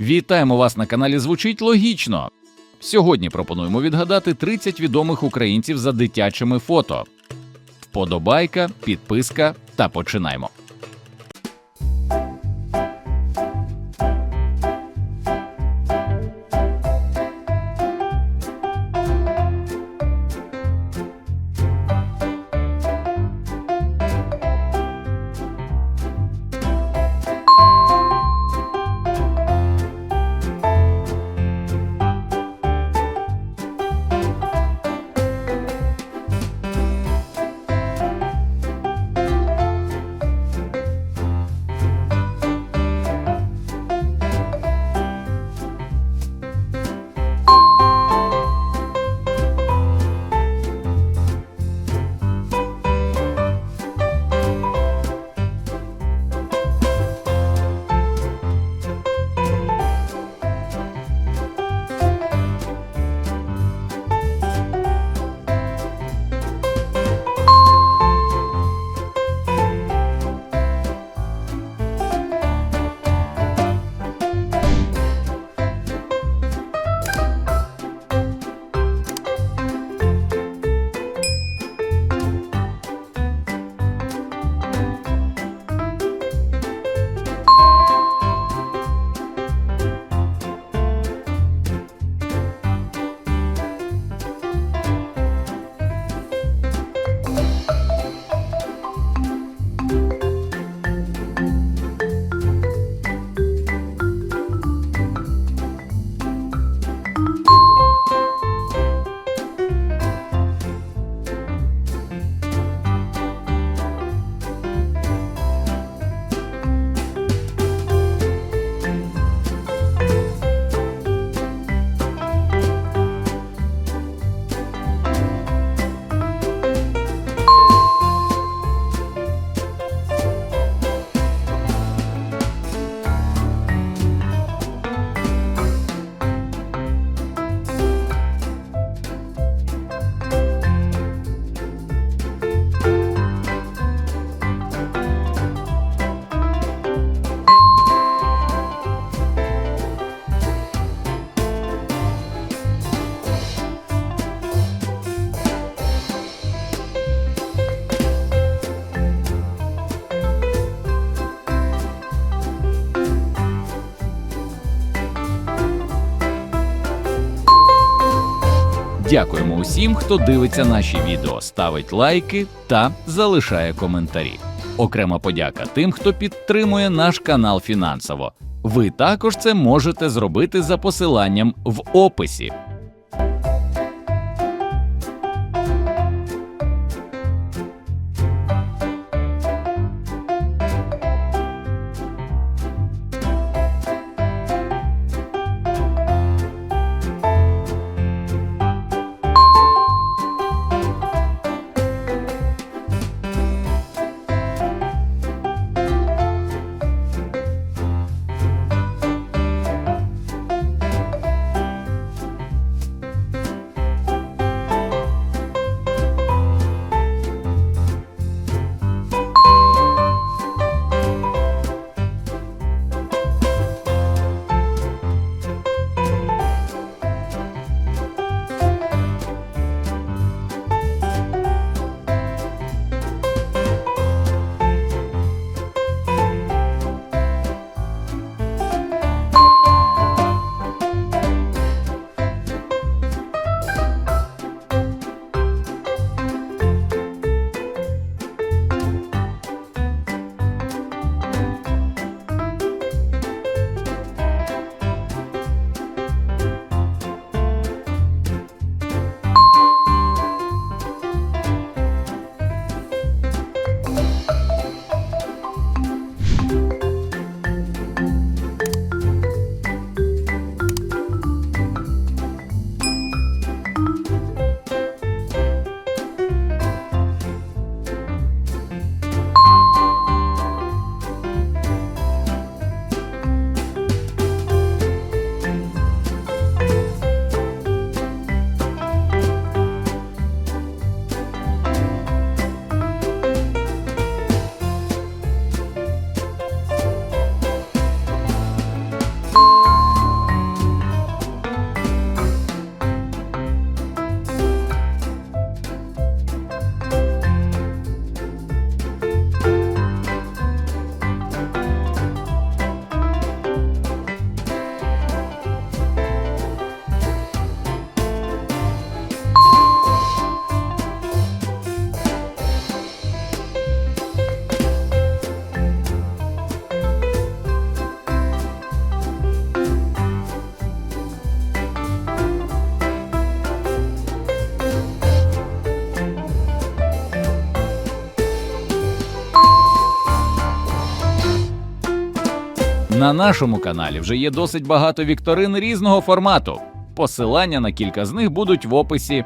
Вітаємо вас на каналі Звучить логічно. Сьогодні пропонуємо відгадати 30 відомих українців за дитячими фото. Вподобайка, підписка та починаємо. Дякуємо усім, хто дивиться наші відео, ставить лайки та залишає коментарі. Окрема подяка тим, хто підтримує наш канал фінансово. Ви також це можете зробити за посиланням в описі. На нашому каналі вже є досить багато вікторин різного формату. Посилання на кілька з них будуть в описі.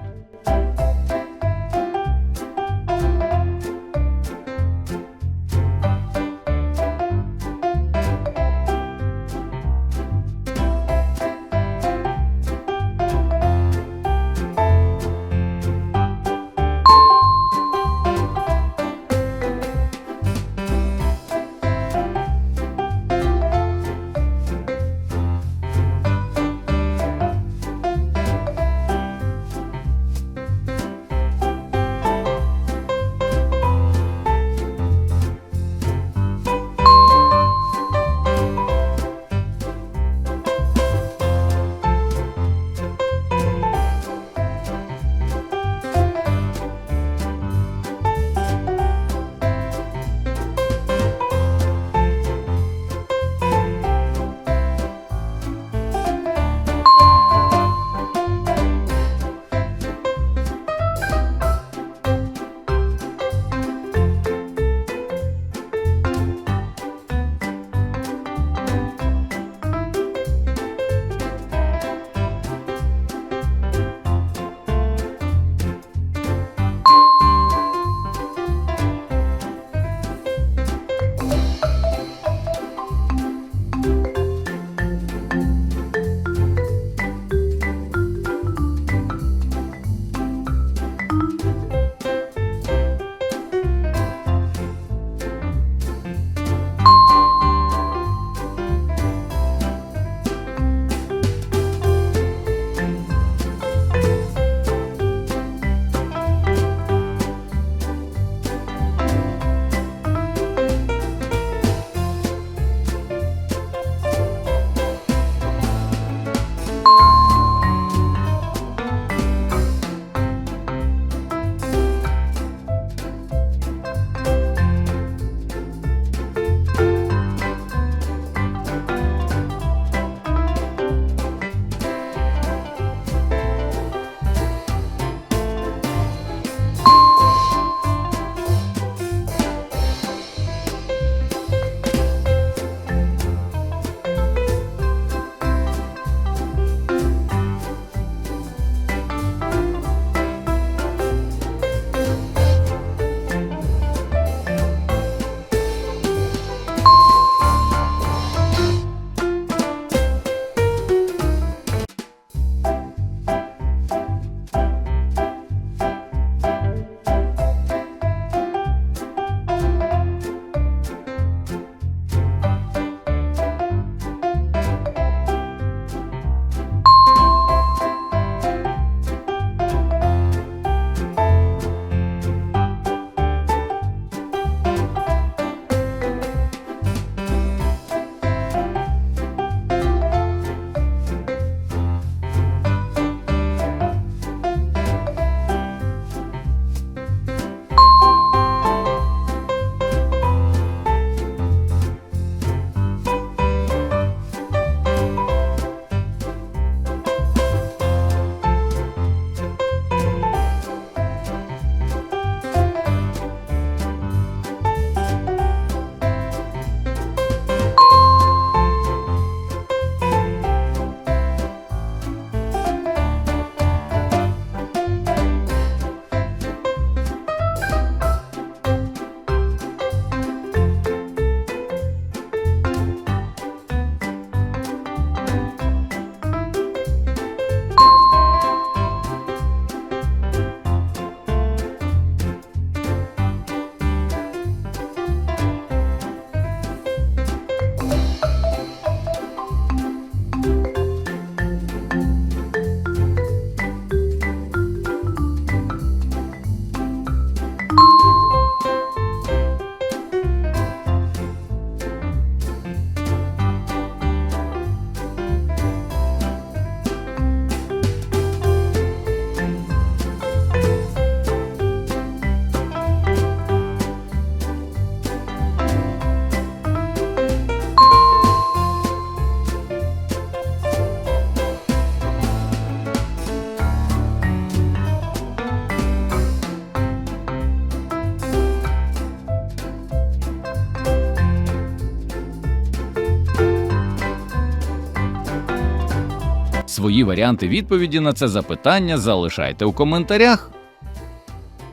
Свої варіанти відповіді на це запитання залишайте у коментарях.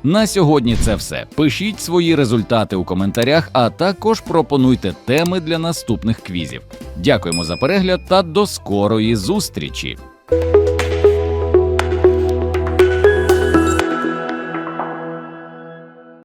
На сьогодні це все. Пишіть свої результати у коментарях, а також пропонуйте теми для наступних квізів. Дякуємо за перегляд та до скорої зустрічі!